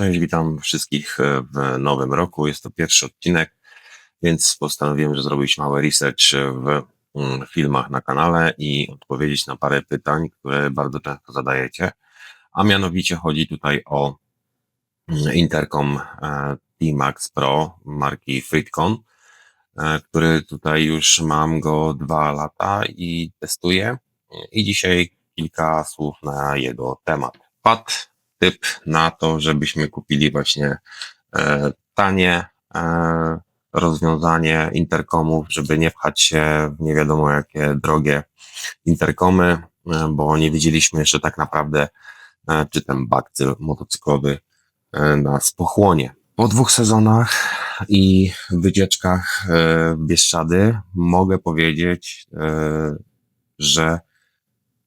Cześć, witam wszystkich e, w nowym roku. Jest to pierwszy odcinek, więc postanowiłem, że zrobić mały research w mm, filmach na kanale i odpowiedzieć na parę pytań, które bardzo często zadajecie. A mianowicie chodzi tutaj o mm, Intercom e, T-Max Pro marki Fritcon, e, który tutaj już mam go dwa lata i testuję. I dzisiaj kilka słów na jego temat. Pad typ na to, żebyśmy kupili właśnie e, tanie e, rozwiązanie interkomów, żeby nie pchać się w nie wiadomo jakie drogie interkomy, e, bo nie wiedzieliśmy jeszcze tak naprawdę, czy ten bakcyl motocyklowy nas pochłonie. Po dwóch sezonach i wycieczkach w Bieszczady mogę powiedzieć, że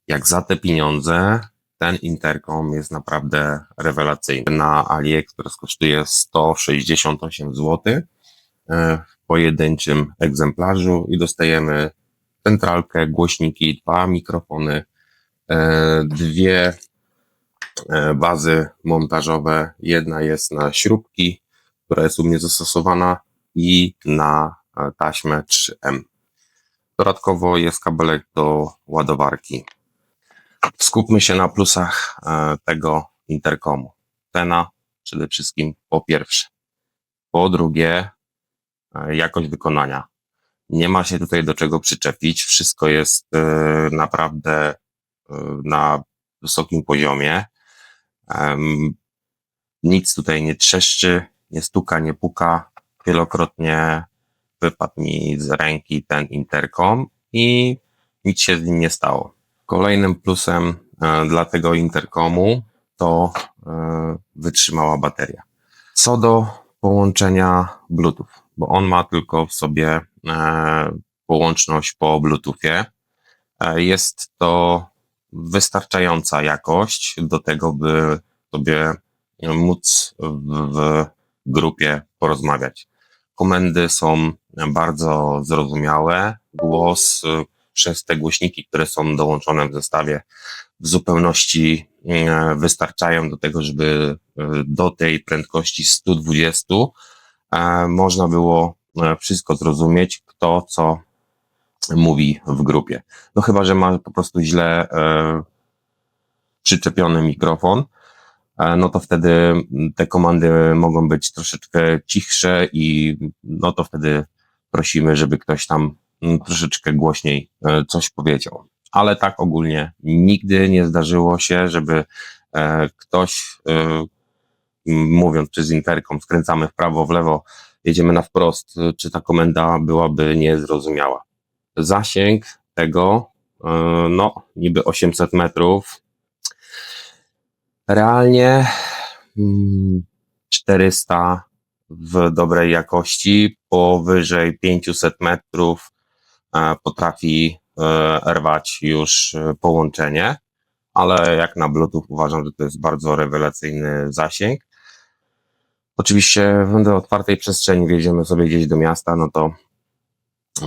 jak za te pieniądze ten interkom jest naprawdę rewelacyjny. Na AliExpress kosztuje 168 zł w pojedynczym egzemplarzu i dostajemy centralkę, głośniki, dwa mikrofony, e, dwie e, bazy montażowe. Jedna jest na śrubki, która jest u mnie zastosowana i na e, taśmę 3M. Dodatkowo jest kabelek do ładowarki. Skupmy się na plusach e, tego interkomu. Cena przede wszystkim po pierwsze. Po drugie, e, jakość wykonania. Nie ma się tutaj do czego przyczepić. Wszystko jest e, naprawdę na wysokim poziomie. Nic tutaj nie trzeszczy, nie stuka, nie puka. Wielokrotnie wypadł mi z ręki ten interkom i nic się z nim nie stało. Kolejnym plusem e, dla tego interkomu to e, wytrzymała bateria. Co do połączenia Bluetooth, bo on ma tylko w sobie e, połączność po Bluetoothie. Jest to wystarczająca jakość do tego, by sobie móc w grupie porozmawiać. Komendy są bardzo zrozumiałe. Głos przez te głośniki, które są dołączone w zestawie, w zupełności e, wystarczają do tego, żeby e, do tej prędkości 120 e, można było wszystko zrozumieć, kto co mówi w grupie. No chyba, że ma po prostu źle przyczepiony mikrofon, no to wtedy te komandy mogą być troszeczkę cichsze i no to wtedy prosimy, żeby ktoś tam troszeczkę głośniej e, coś powiedział. Ale tak ogólnie nigdy nie zdarzyło się, żeby e, ktoś, e, mówiąc przez interkom, skręcamy w prawo, w lewo, jedziemy na wprost, czy ta komenda byłaby niezrozumiała. Zasięg tego, no, niby 800 metrów, realnie 400 mm, w dobrej jakości, powyżej 500 metrów potrafi e, rwać już e, połączenie, ale jak na Bluetooth uważam, że to jest bardzo rewelacyjny zasięg. Oczywiście w otwartej przestrzeni wjedziemy sobie gdzieś do miasta, no to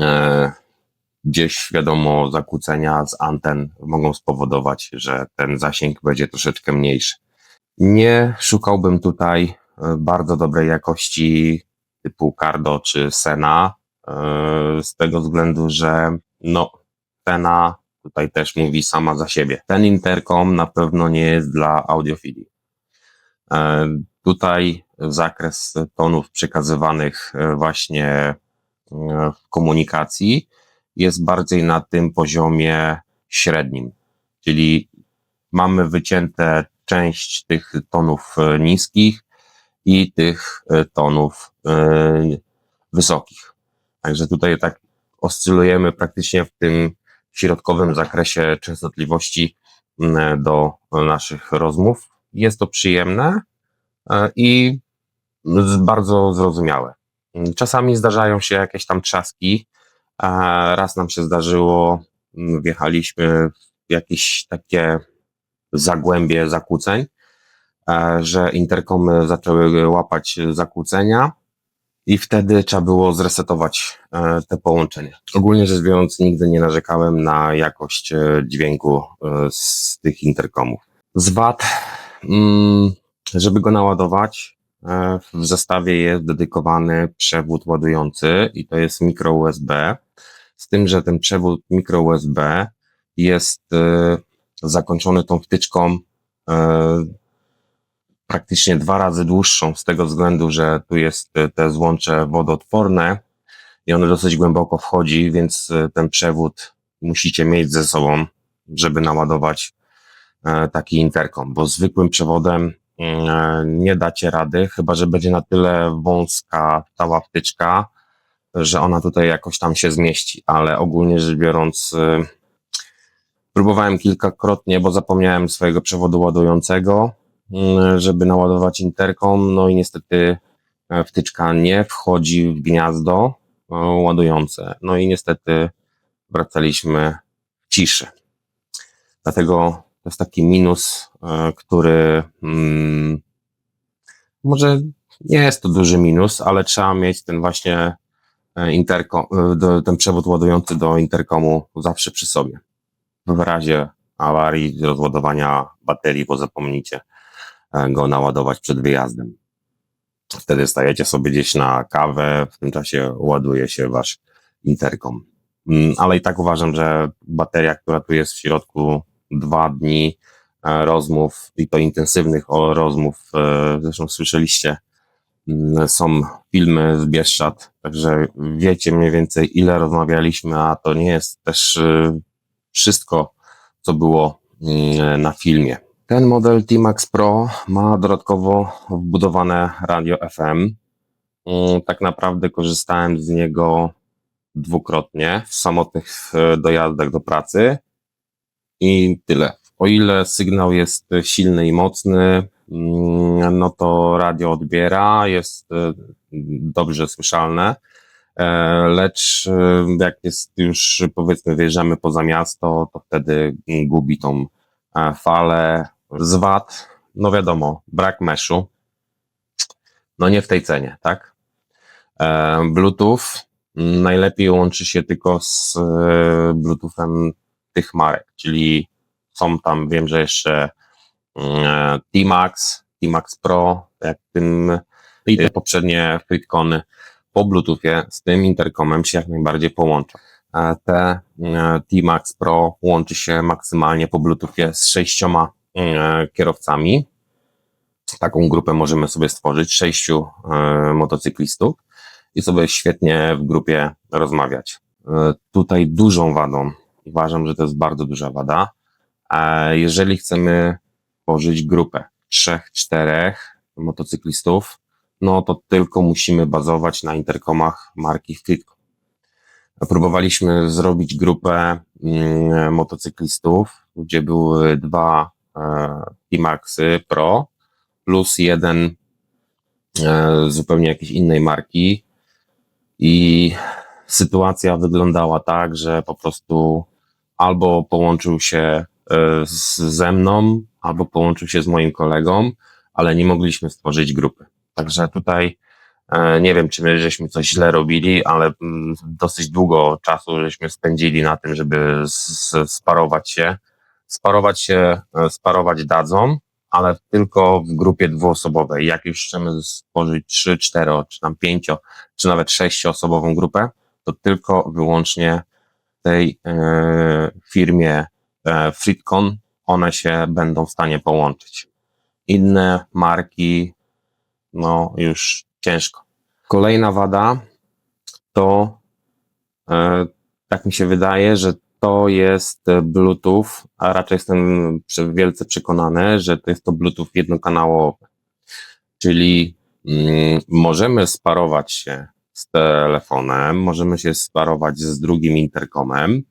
e, gdzieś wiadomo zakłócenia z anten mogą spowodować, że ten zasięg będzie troszeczkę mniejszy. Nie szukałbym tutaj e, bardzo dobrej jakości typu Cardo czy Sena, E, z tego względu, że no, cena tutaj też mówi sama za siebie. Ten interkom na pewno nie jest dla audiofilii. E, tutaj zakres tonów przekazywanych e, właśnie w komunikacji jest bardziej na tym poziomie średnim, czyli mamy wycięte część tych tonów niskich i tych tonów wysokich. Także tutaj tak oscylujemy praktycznie w tym środkowym zakresie częstotliwości mm, do naszych rozmów. Jest to przyjemne e, i bardzo zrozumiałe. Czasami zdarzają się jakieś tam trzaski. Raz nam się zdarzyło, mm, wjechaliśmy w jakieś takie zagłębie zakłóceń, e, że interkomy zaczęły łapać zakłócenia i wtedy trzeba było zresetować e, te połączenie. Ogólnie rzecz biorąc, nigdy nie narzekałem na jakość e, dźwięku e, z tych interkomów. Z wad, mm, Żeby go naładować, w zestawie jest dedykowany przewód ładujący i to jest mikro USB. Z tym, że ten przewód mikro USB jest zakończony tą wtyczką praktycznie dwa razy dłuższą, z tego względu, że tu jest e, te złącze wodoodporne i one dosyć głęboko wchodzi, więc e, ten przewód musicie mieć ze sobą, żeby naładować e, taki interkom, bo zwykłym przewodem mm, nie dacie rady, chyba że będzie na tyle wąska cała wtyczka, że ona tutaj jakoś tam się zmieści, ale ogólnie rzecz biorąc, próbowałem kilkakrotnie, bo zapomniałem swojego przewodu ładującego, żeby naładować interkom, no i niestety e, wtyczka nie wchodzi w gniazdo e, ładujące. No i niestety wracaliśmy w ciszy. Dlatego to jest taki minus, e, który hmm, może nie jest to duży minus, ale trzeba mieć ten właśnie interkom, ten przewód ładujący do interkomu zawsze przy sobie. W razie awarii, rozładowania baterii, bo zapomnicie go naładować przed wyjazdem. Wtedy stajecie sobie gdzieś na kawę, w tym czasie ładuje się wasz interkom. Mm, ale i tak uważam, że bateria, która tu jest w środku, dwa dni e, rozmów i to intensywnych rozmów, e, zresztą słyszeliście, mm, są filmy z Bieszczad, także wiecie mniej więcej ile rozmawialiśmy, a to nie jest też wszystko, co było mm, na filmie. Ten model T-Max Pro ma dodatkowo wbudowane radio FM. Mm, tak naprawdę korzystałem z niego dwukrotnie w samotnych e, dojazdach do pracy i tyle. O ile sygnał jest silny i mocny, mm, no to radio odbiera, jest e, dobrze słyszalne, e, lecz jak jest już powiedzmy wyjeżdżamy poza miasto, to wtedy gubi tą falę, z VAT, no wiadomo, brak meszu. No nie w tej cenie, tak? E, Bluetooth najlepiej łączy się tylko z e, Bluetoothem tych marek, czyli są tam, wiem, że jeszcze e, T-Max, T-Max Pro, jak tym i poprzednie FreeCony po Bluetoothie z tym interkomem się jak najbardziej połączą. Te T-Max Pro łączy się maksymalnie po Bluetoothie z sześcioma kierowcami. Taką grupę możemy sobie stworzyć, sześciu e, motocyklistów i sobie świetnie w grupie rozmawiać. E, tutaj dużą wadą, uważam, że to jest bardzo duża wada, jeżeli chcemy tworzyć grupę trzech, czterech motocyklistów, no to tylko musimy bazować na interkomach marki Fitco. Próbowaliśmy zrobić grupę mm, motocyklistów, gdzie były dwa T-Maxy Pro plus jeden e, zupełnie jakiejś innej marki i sytuacja wyglądała tak, że po prostu albo połączył się e, z, ze mną, albo połączył się z moim kolegą, ale nie mogliśmy stworzyć grupy. Także tutaj e, nie wiem, czy my żeśmy coś źle robili, ale mm, dosyć długo czasu żeśmy spędzili na tym, żeby sparować się sparować się, e, sparować dadzą, ale tylko w grupie dwuosobowej. Jak już chcemy stworzyć trzy, cztero, czy tam pięcio, czy nawet sześcioosobową grupę, to tylko wyłącznie tej e, firmie e, Fritcon one się będą w stanie połączyć. Inne marki, no już ciężko. Kolejna wada to, e, tak mi się wydaje, że to jest Bluetooth, a raczej jestem wielce przekonany, że to jest to Bluetooth jednokanałowy. Czyli mm, możemy sparować się z telefonem, możemy się sparować z drugim interkomem,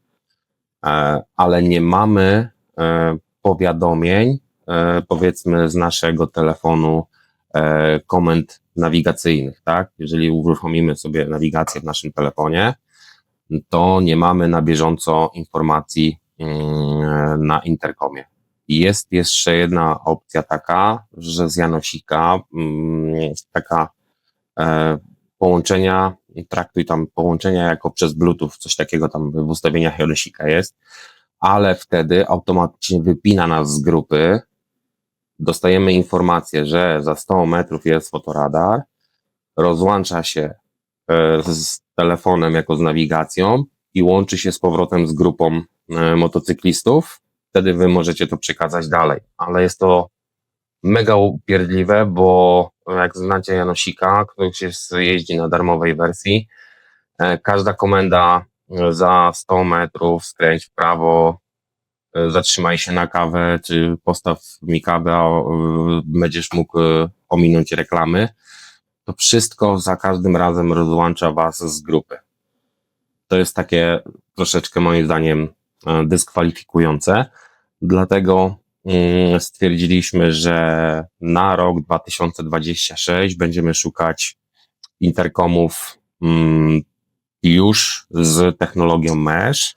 e, ale nie mamy e, powiadomień, e, powiedzmy, z naszego telefonu e, komend nawigacyjnych, tak? Jeżeli uruchomimy sobie nawigację w naszym telefonie, to nie mamy na bieżąco informacji mm, na interkomie. Jest jeszcze jedna opcja taka, że z Janosika mm, taka e, połączenia, traktuj tam połączenia jako przez Bluetooth, coś takiego tam w ustawieniach Janosika jest, ale wtedy automatycznie wypina nas z grupy dostajemy informację, że za 100 metrów jest fotoradar, rozłącza się z telefonem jako z nawigacją i łączy się z powrotem z grupą e, motocyklistów, wtedy wy możecie to przekazać dalej. Ale jest to mega upierdliwe, bo jak znacie Janosika, który się jeździ na darmowej wersji, e, każda komenda e, za 100 metrów skręć w prawo, e, zatrzymaj się na kawę, czy postaw mi kawę, a e, będziesz mógł e, ominąć reklamy, to wszystko za każdym razem rozłącza was z grupy. To jest takie troszeczkę moim zdaniem e, dyskwalifikujące, dlatego mm, stwierdziliśmy, że na rok 2026 będziemy szukać interkomów mm, już z technologią mesh.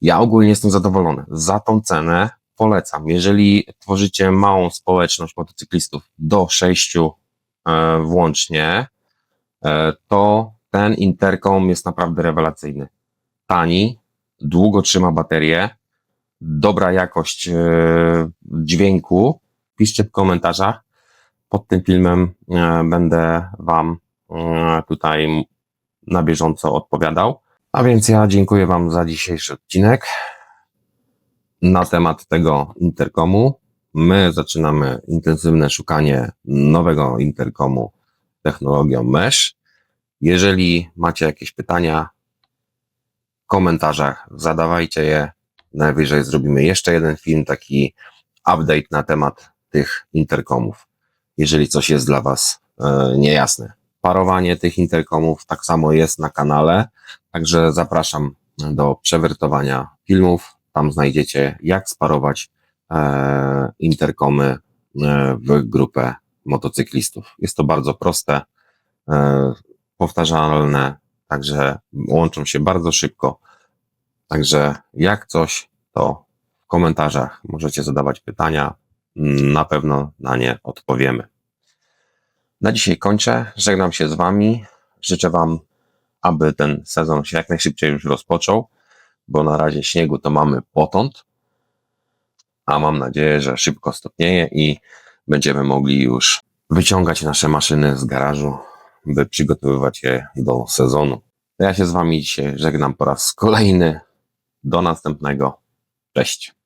Ja ogólnie jestem zadowolony. Za tą cenę polecam. Jeżeli tworzycie małą społeczność motocyklistów do sześciu włącznie, e, to ten interkom jest naprawdę rewelacyjny. Tani, długo trzyma baterię, dobra jakość e, dźwięku. Piszcie w komentarzach. Pod tym filmem e, będę Wam e, tutaj na bieżąco odpowiadał. A więc ja dziękuję Wam za dzisiejszy odcinek na temat tego interkomu. My zaczynamy intensywne szukanie nowego interkomu technologią mesh. Jeżeli macie jakieś pytania w komentarzach, zadawajcie je. Najwyżej zrobimy jeszcze jeden film, taki update na temat tych interkomów, jeżeli coś jest dla Was e, niejasne. Parowanie tych interkomów tak samo jest na kanale, także zapraszam do przewertowania filmów. Tam znajdziecie, jak sparować interkomy e, w grupę motocyklistów. Jest to bardzo proste, e, powtarzalne, także łączą się bardzo szybko. Także jak coś, to w komentarzach możecie zadawać pytania. Na pewno na nie odpowiemy. Na dzisiaj kończę. Żegnam się z Wami. Życzę Wam, aby ten sezon się jak najszybciej już rozpoczął, bo na razie śniegu to mamy potąd, a mam nadzieję, że szybko stopnieje i będziemy mogli już wyciągać nasze maszyny z garażu, by przygotowywać je do sezonu. Ja się z Wami dzisiaj żegnam po raz kolejny. Do następnego. Cześć.